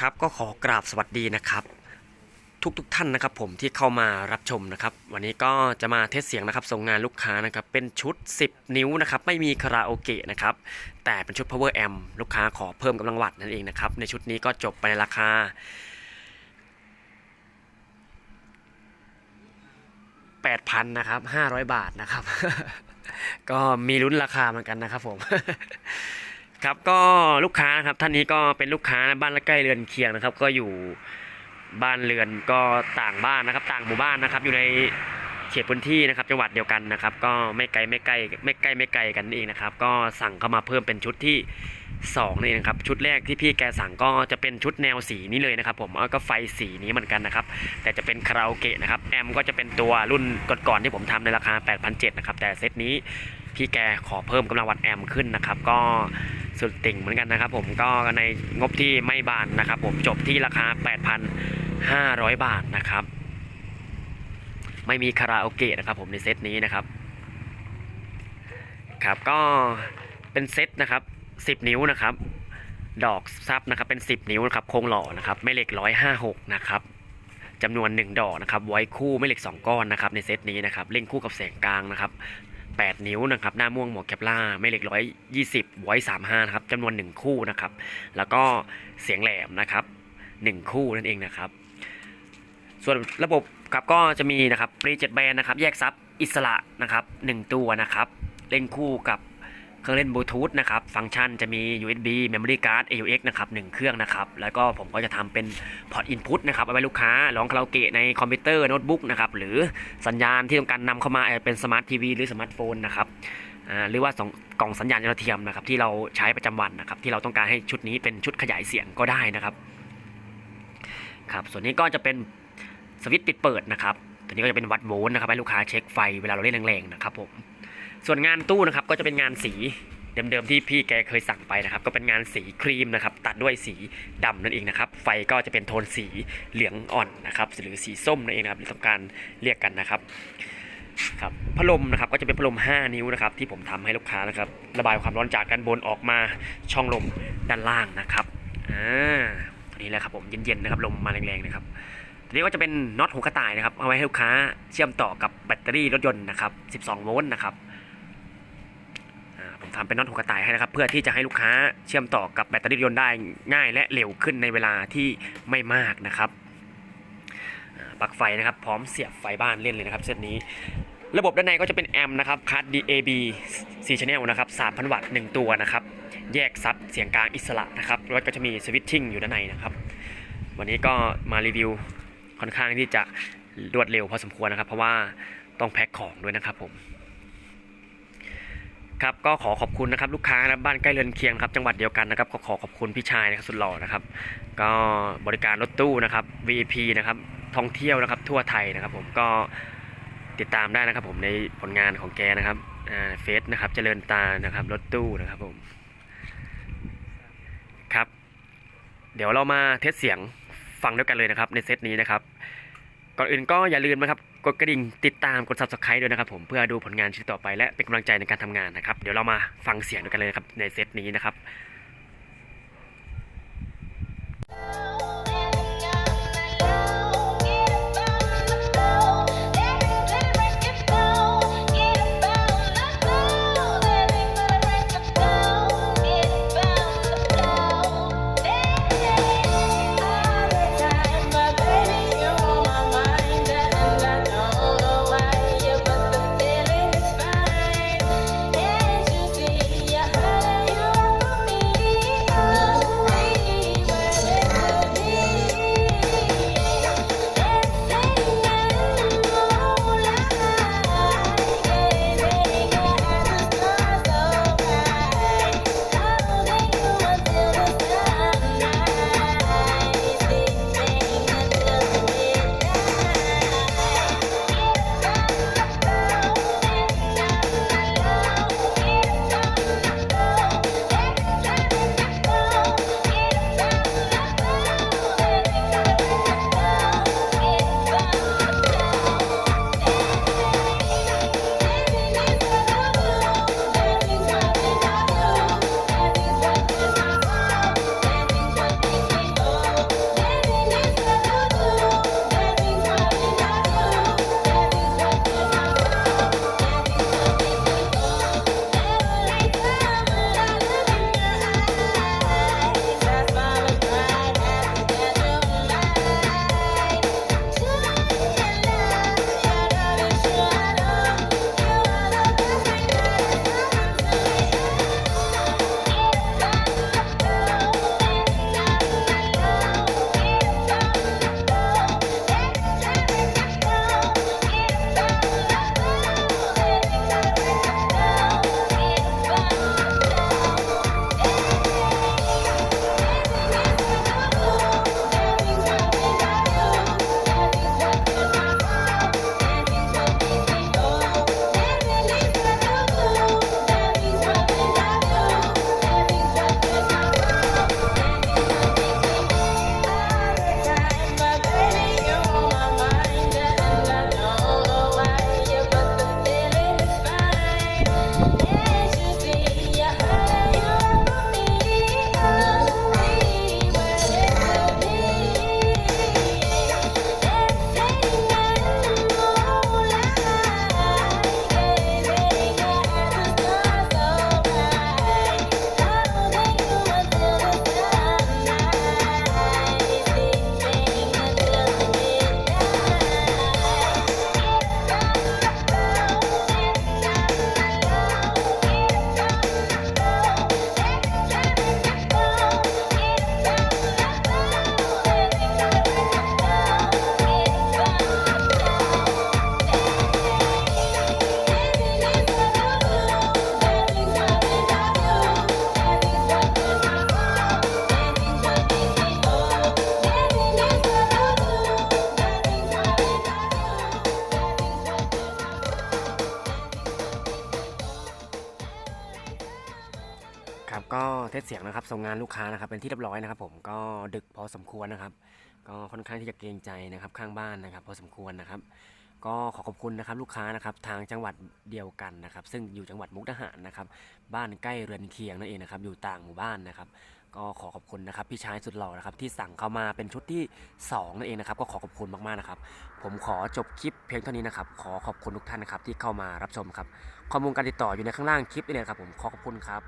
ครับก็ขอกราบสวัสดีนะครับ ทุกทุกท่านนะครับผมที่เข้ามารับชมนะครับ วันนี้ก็จะมาเทสเสียงนะครับส่งงานลูกค้านะครับเป็นชุด 10 นิ้วนะครับไม่มีคาราโอเกะนะครับแต่เป็นชุด power amp ลูกค้าขอเพิ่มกำลังวัตต์นั่นเองนะครับในชุดนี้ก็จบไปในราคา8,000นะครับ500 บาทนะครับ ก็มีลุ้นราคาเหมือนกันนะครับผม ครับก็ลูกค้านะครับท่านนี้ก็เป็นลูกค้าบ้านละใกล้เรือนเคียงนะครับ ก็อยู่บ้านเรือนก็ต่างบ้านนะครับ ต่างหมู่บ้านนะครับ อยู่ในเขตพื้นที่นะครับ จังหวัดเดียวกันนะครับ ก็ไม่ไกลไม่ใกล้ไม่ใกล้ไม่ไกลกันนี่เองนะครับ ก็สั่งเข้ามาเพิ่มเป็นชุดที่สองนี่นะครับ ชุดแรกที่พี่แกสั่งก็จะเป็นชุดแนวสีนี้เลยนะครับ ผมแล้วก็ไฟสีนี้เหมือนกันนะครับ แต่จะเป็นคาราโอเกะนะครับแอมก็จะเป็นตัวรุ่นก่อนๆที่ผมทำในราคา8,700 นะครับแต่เซตนี้พี่แกขอเพิ่มกำลังวัดแอมขึ้นนะครับ ก็ สุดติ่งเหมือนกันนะครับผมก็ในงบที่ไม่บานนะครับ ผมจบที่ราคา 8,500 บาทนะครับ ไม่มีคาราโอเกะนะครับ ผมในเซตนี้นะครับครับก็เป็นเซตนะครับ 10 นิ้วนะครับ ดอกซับนะครับเป็น 10 นิ้วนะครับโครงหล่อนะครับแม่เหล็ก 156 นะครับจำนวน 1 ดอกนะครับไว้คู่แม่เหล็ก 2 ก้อนนะครับในเซตนี้นะครับเล่งคู่กับแสงกลางนะครับ 8 นิ้วนะครับ หน้าม่วงหมวกแคปล่าไม่เหล็ก 120ไว้35 นะครับจำนวน 1 คู่นะครับ แล้วก็เสียงแหลมนะครับ 1 คู่นั่นเองนะครับ ส่วนระบบครับก็จะมีนะครับปรีเจ็ดแบนนะครับ แยกซับอิสระนะครับ 1 ตัวนะครับ เล่นคู่กับ เครื่องเล่นบลูทูธนะครับ ฟังก์ชันจะมี USB Memory Card AUX นะครับ1เครื่องนะครับ แล้วก็ผมก็จะทำเป็นพอร์ตอินพุตนะครับเอาไว้ลูกค้าร้องคาราโอเกะในคอมพิวเตอร์โน้ตบุ๊กนะครับ หรือสัญญาณที่ต้องการนำเข้ามาเป็นสมาร์ททีวีหรือสมาร์ทโฟนนะครับหรือว่าสองกล่องสัญญาณดาวเทียมนะครับที่เราใช้ประจำวันนะครับที่เราต้องการให้ชุดนี้เป็นชุดขยายเสียงก็ได้นะครับครับส่วนนี้ก็จะเป็นสวิตช์ปิดเปิดนะครับตัวนี้ก็จะเป็นวัดโวลต์นะครับให้ลูกค้าเช็คไฟเวลาเราเล่นแรงๆนะครับผม ส่วนงานตู้นะครับก็จะเป็นงานสีเดิมๆที่พี่แกเคยสั่งไปนะครับ ก็เป็นงานสีครีมนะครับ ตัดด้วยสีดำนั่นเองนะครับ ไฟก็จะเป็นโทนสีเหลืองอ่อนนะครับหรือสีส้มนั่นเองนะครับที่ต้องการเรียกกันนะครับครับพัดลมนะครับก็จะเป็นพัดลม 5 นิ้วนะครับ ที่ผมทำให้ลูกค้านะครับ ระบายความร้อนจากด้านบนออกมาช่องลมด้านล่างนะครับอ่าอันนี้แหละครับผมเย็นๆนะครับลมมาแรงๆนะครับทีนี้ก็จะเป็นน็อตหัวกระต่ายนะครับเอาไว้ให้ลูกค้าเชื่อมต่อกับแบตเตอรี่รถยนต์นะครับ 12 โวลต์นะครับ ผมทำเป็นน็อตหัวกระต่ายให้นะครับ เพื่อที่จะให้ลูกค้าเชื่อมต่อกับแบตเตอรี่ยนต์ได้ง่ายและเร็วขึ้นในเวลาที่ไม่มากนะครับปลั๊กไฟนะครับ พร้อมเสียบไฟบ้านเล่นเลยนะครับเซตนี้ ระบบด้านในก็จะเป็นแอมป์นะครับคัส DAB 4 Channel นะครับ 3,000 วัตต์ 1 ตัวนะครับ แยกซับเสียงกลางอิสระนะครับแล้วก็จะมีสวิตชิ่งอยู่ด้านในนะครับ วันนี้ก็มารีวิวค่อนข้างที่จะรวดเร็วพอสมควรนะครับ เพราะว่าต้องแพ็คของด้วยนะครับผม ครับก็ขอขอบคุณนะครับลูกค้านะบ้านใกล้เรือนเคียงครับจังหวัดเดียวกันนะครับก็ขอขอบคุณพี่ชายนะครับสุดหล่อนะครับ ก็บริการรถตู้นะครับ VIP นะครับท่องเที่ยวนะครับ ทั่วไทยนะครับ ผมก็ติดตามได้นะครับ ผมในผลงานของแกนะครับเฟซนะครับเจริญตานะครับรถตู้นะครับผมครับ เดี๋ยวเรามาเทสเสียงฟังด้วยกันเลยนะครับ ในเซตนี้นะครับ ก่อนอื่นก็อย่าลืมนะครับ กดกระดิ่งติดตามกด subscribe ด้วยนะครับผมเพื่อดูผลงานชิ้นต่อไปและเป็นกำลังใจในการทำงานนะครับ เดี๋ยวเรามาฟังเสียงด้วยกันเลยครับในเซตนี้นะครับ ทสเสียงนะครับส่งงานลูกค้านะครับเป็นที่เรียบร้อยนะครับ ผมก็ดึกพอสมควรนะครับ ก็ค่อนข้างที่จะเกรงใจนะครับข้างบ้านนะครับ พอสมควรนะครับ ก็ขอขอบคุณนะครับลูกค้านะครับทางจังหวัดเดียวกันนะครับ ซึ่งอยู่จังหวัดมุกดาหารนะครับ บ้านใกล้เรือนเคียงนั่นเองนะครับอยู่ต่างหมู่บ้านนะครับก็ขอขอบคุณนะครับพี่ชายสุดหล่อนะครับที่สั่งเข้ามาเป็นชุดที่สองนั่นเองนะครับก็ขอขอบคุณมากๆนะครับ ผมขอจบคลิปเพียงเท่านี้นะครับ ขอขอบคุณทุกท่านนะครับที่เข้ามารับชมครับข้อมูลการติดต่ออยู่ในข้างล่างคลิปนี่เลยครับผมขอขอบคุณครับ